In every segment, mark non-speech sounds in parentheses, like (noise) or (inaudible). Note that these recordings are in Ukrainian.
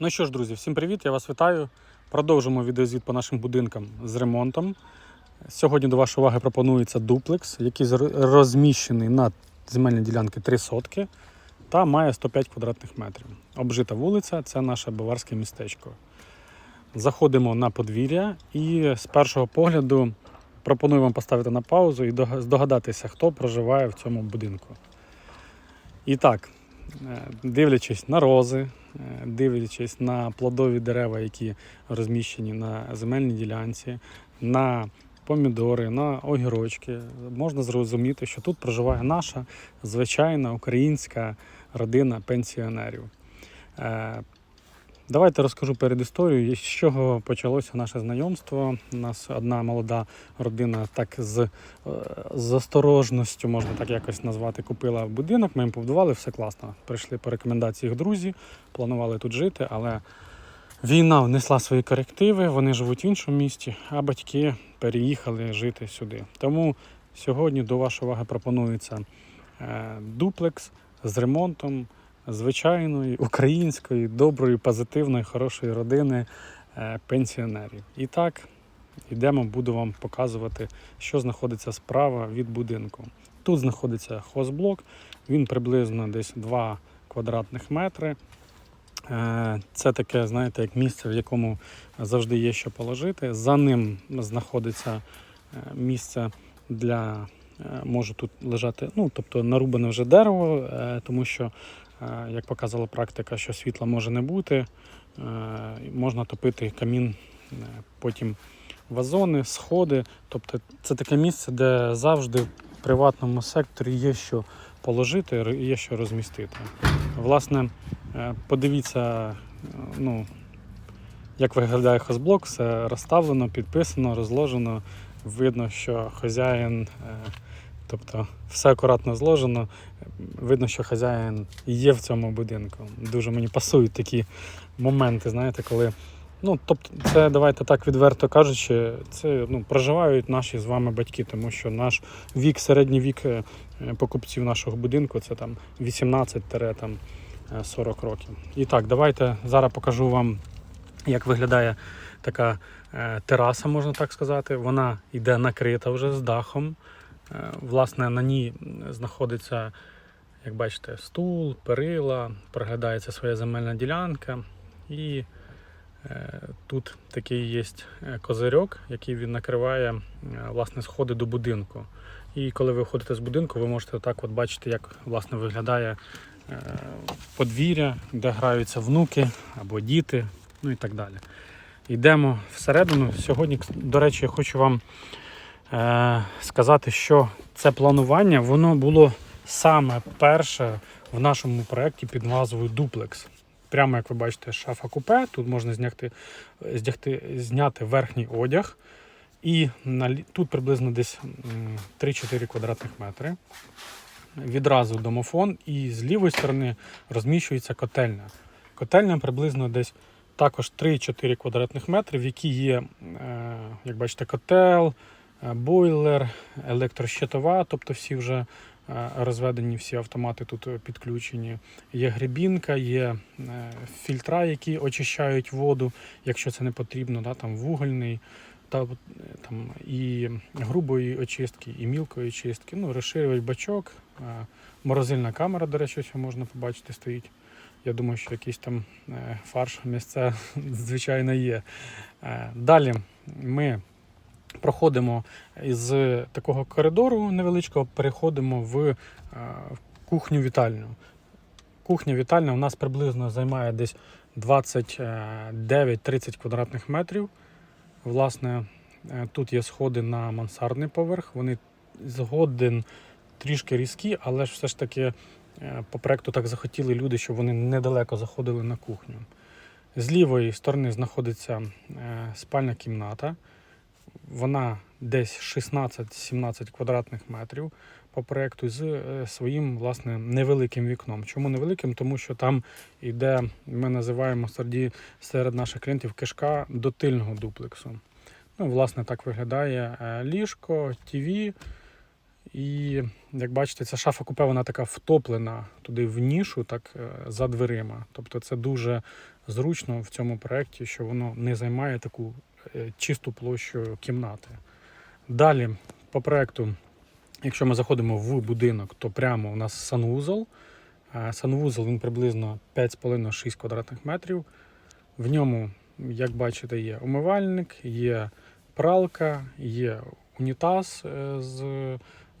Ну що ж, друзі, всім привіт! Я вас вітаю. Продовжимо відеозвіт по нашим будинкам з ремонтом. Сьогодні до вашої уваги пропонується дуплекс, який розміщений на земельній ділянці 3 сотки та має 105 квадратних метрів. Обжита вулиця це наше баварське містечко. Заходимо на подвір'я і з першого погляду пропоную вам поставити на паузу і здогадатися, хто проживає в цьому будинку. І так, е, дивлячись на рози, дивлячись на плодові дерева, які розміщені на земельній ділянці, на помідори, на огірочки, можна зрозуміти, що тут проживає наша звичайна українська родина пенсіонерів. Давайте розкажу перед історією, з чого почалося наше знайомство. У нас одна молода родина так з, е, з осторожністю, можна так якось назвати, купила будинок. Ми їм побудували, все класно. Прийшли по рекомендаціях друзі, планували тут жити, але війна внесла свої корективи, вони живуть в іншому місті, а батьки переїхали жити сюди. Тому сьогодні до вашої уваги пропонується е, дуплекс з ремонтом звичайної української, доброї, позитивної, хорошої родини е, пенсіонерів. І так, йдемо, буду вам показувати, що знаходиться справа від будинку. Тут знаходиться хозблок, він приблизно десь 2 квадратних метри. Е, Це таке, знаєте, як місце, в якому завжди є що положити. За ним знаходиться е, місце для може тут лежати, ну тобто нарубане вже дерево, тому що, як показала практика, що світла може не бути, е, можна топити камін, е, потім вазони, сходи. Тобто це таке місце, де завжди в приватному секторі є що положити, є що розмістити. Власне, е, подивіться, е, ну, як виглядає хозблок, все розставлено, підписано, розложено. Видно, що хазяїн, е, тобто все акуратно зложено. Видно, що хазяїн є в цьому будинку. Дуже мені пасують такі моменти, знаєте, коли. Ну, тобто, це давайте так відверто кажучи, це ну, проживають наші з вами батьки, тому що наш вік, середній вік е, покупців нашого будинку це там 18-40 років. І так, давайте зараз покажу вам, як виглядає така е, тераса, можна так сказати. Вона йде накрита вже з дахом. Е, Власне, на ній знаходиться, як бачите, стул, перила, проглядається своя земельна ділянка. І е, тут такий є козирьок, який він накриває е, власне сходи до будинку. І коли ви виходите з будинку, ви можете так от бачити, як власне виглядає е, подвір'я, де граються внуки або діти, ну і так далі. Йдемо всередину. Сьогодні, до речі, я хочу вам е, сказати, що це планування воно було саме перше в нашому проєкті під назвою Дуплекс. Прямо як ви бачите, шафа купе. Тут можна зняти, здягти, зняти верхній одяг. І на, тут приблизно десь 3-4 квадратних метри. Відразу домофон, і з лівої сторони розміщується котельня. Котельня приблизно десь також 3-4 квадратних метри, в якій є, е, як бачите, котел, е, бойлер, електрощитова, тобто всі вже е, розведені, всі автомати тут е, підключені. Є грибінка, є е, фільтра, які очищають воду, якщо це не потрібно, да, там вугольний. Та, е, там, і грубої очистки, і мілкої очистки, ну, розширювач бачок, е, морозильна камера, до речі, ось можна побачити, стоїть. Я думаю, що якийсь там е, фарш місце, (laughs) звичайно, є. Е, Далі ми проходимо із такого коридору невеличкого, переходимо в е, в кухню-вітальню. Кухня-вітальня у нас приблизно займає десь 29-30 квадратних метрів. Власне, е, тут є сходи на мансардний поверх. Вони згоден трішки різкі, але ж все ж таки е, по проекту так захотіли люди, щоб вони недалеко заходили на кухню. З лівої сторони знаходиться е, спальня кімната. Вона десь 16-17 квадратних метрів по проекту з е, своїм власне невеликим вікном. Чому невеликим? Тому що там йде, ми називаємо серед, наших клієнтів кишка до тильного дуплексу. Ну, власне, так виглядає е, ліжко, ТВ. І як бачите, ця шафа купе, вона така втоплена туди в нішу, так е, за дверима. Тобто це дуже зручно в цьому проєкті, що воно не займає таку чисту площу кімнати. Далі, по проєкту, якщо ми заходимо в будинок, то прямо у нас санвузол. Е, Санвузол він приблизно 5,5-6 квадратних метрів. В ньому, як бачите, є умивальник, є пралка, є унітаз е, з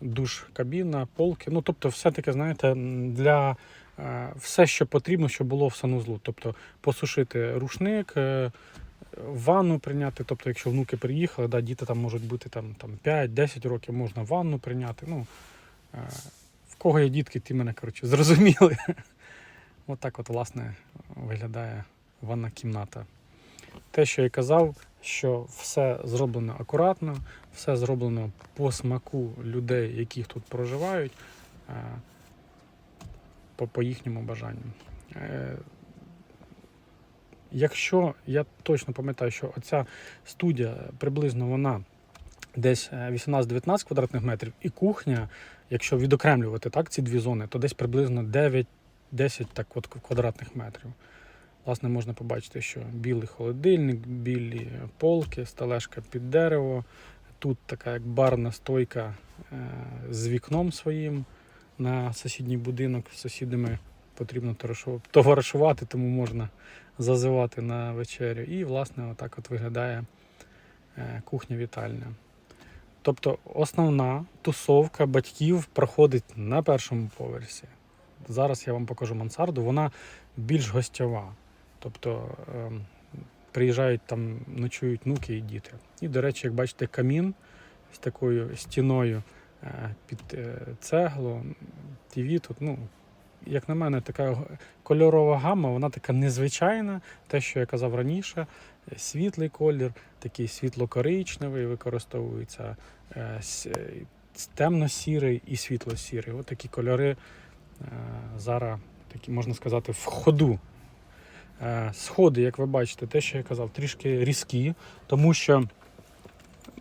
душ, кабіна, полки. Ну, тобто, все таке, знаєте, для е, все, що потрібно, щоб було в санузлу. Тобто посушити рушник, е, ванну прийняти. Тобто, якщо внуки приїхали, да, діти там можуть бути там, там 5-10 років, можна ванну прийняти. Ну, е, в кого є дітки, ті мене коротше, зрозуміли. (laughs) От так от, власне, виглядає ванна кімната. Те, що я казав, що все зроблено акуратно, все зроблено по смаку людей, які тут проживають, е, по, по їхньому бажанню. Е, Якщо я точно пам'ятаю, що оця студія приблизно вона десь е, 18-19 квадратних метрів, і кухня, якщо відокремлювати так, ці дві зони, то десь приблизно 9-10 так от квадратних метрів. Власне, можна побачити, що білий холодильник, білі полки, стележка під дерево. Тут така як барна стойка е, з вікном своїм на сусідній будинок. З сусідами потрібно товаришувати, тому можна зазивати на вечерю. І, власне, отак от виглядає е, кухня-вітальня. Тобто основна тусовка батьків проходить на першому поверсі. Зараз я вам покажу мансарду, вона більш гостьова. Тобто ем, приїжджають там, ночують внуки і діти. І, до речі, як бачите, камін з такою стіною е, під е, цеглу, ТВ тут, ну, як на мене, така кольорова гама, вона така незвичайна. Те, що я казав раніше, е, світлий колір, такий світло-коричневий використовується, е, е, темно-сірий і світло-сірий. Ось такі кольори зараз, такі, можна сказати, в ходу. Сходи, як ви бачите, те, що я казав, трішки різкі, тому що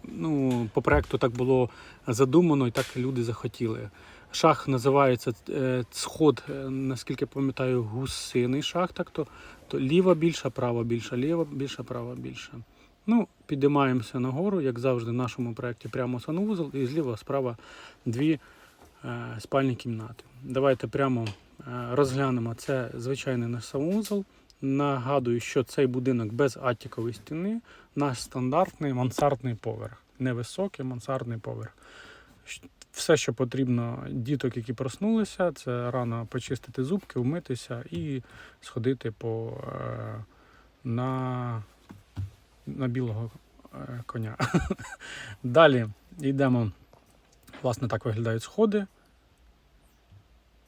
ну, по проекту так було задумано і так люди захотіли. Шах називається е, сход, е, наскільки пам'ятаю, гусиний шах, так то, то ліва більша, права більша, ліва більша, права більша. Ну, підіймаємося нагору, як завжди, в нашому проєкті прямо санвузол, і зліва справа дві е, спальні кімнати. Давайте прямо е, розглянемо. Це звичайний наш санвузол. Нагадую, що цей будинок без атікової стіни, наш стандартний мансардний поверх. Невисокий мансардний поверх. Все, що потрібно діток, які проснулися, це рано почистити зубки, вмитися і сходити по, е, на, на білого е, коня. (laughs) Далі йдемо. Власне, так виглядають сходи,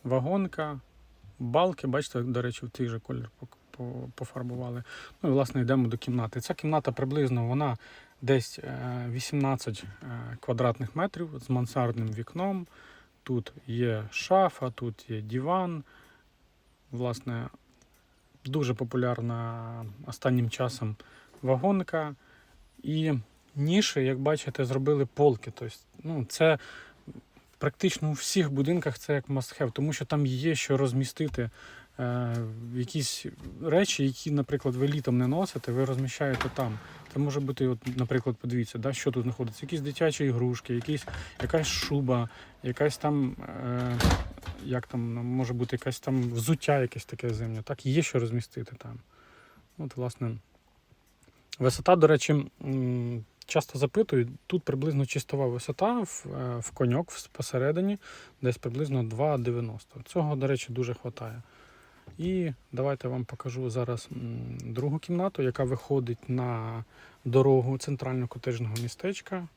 вагонка, балки. Бачите, до речі, в цей же колір пофарбували. Ну і власне йдемо до кімнати. Ця кімната приблизно вона десь е, 18 е, квадратних метрів з мансардним вікном. Тут є шафа, тут є диван. Власне, дуже популярна останнім часом вагонка. І ніші, як бачите, зробили полки. Тобто, ну, це практично у всіх будинках це як must have, тому що там є що розмістити. Е, якісь речі, які, наприклад, ви літом не носите, ви розміщаєте там. Це може бути, от, наприклад, подивіться, да, що тут знаходиться. Якісь дитячі ігрушки, якісь, якась шуба, якась там, е, як там, ну, може бути якась там взуття, якесь таке зимнє. Так, є що розмістити там. От, власне, висота, до речі, часто запитують, тут приблизно чистова висота в, е, в коньок посередині, десь приблизно 2,90. Цього, до речі, дуже вистачає. І давайте вам покажу зараз другу кімнату, яка виходить на дорогу центрально-котежного містечка.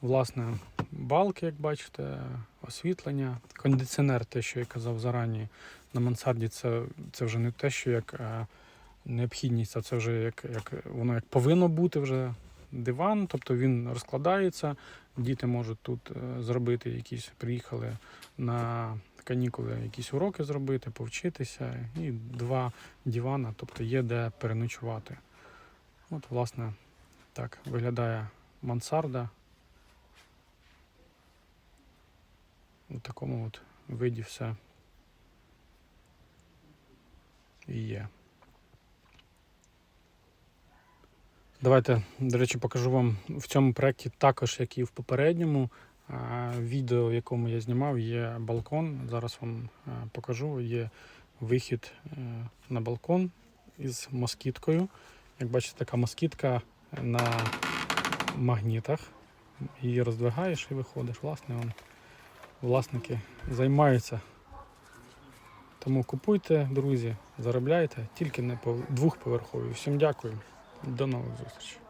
Власне, балки, як бачите, освітлення, кондиціонер, те, що я казав зарані на мансарді, це, це вже не те, що як е, необхідність, а це вже як, як воно як повинно бути вже диван, тобто він розкладається, діти можуть тут е, зробити якісь, приїхали на канікули якісь уроки зробити, повчитися, і два дивана, тобто є де переночувати. От, власне, так виглядає мансарда. У такому от виді все і є. Давайте, до речі, покажу вам в цьому проєкті також, як і в попередньому. Відео, в якому я знімав, є балкон. Зараз вам е, покажу. Є вихід е, на балкон із москіткою. Як бачите, така москітка на магнітах. Її роздвигаєш і виходиш. Власне, вон, власники займаються. Тому купуйте, друзі, заробляйте, тільки не по двохповерхові. Всім дякую. До нових зустрічей.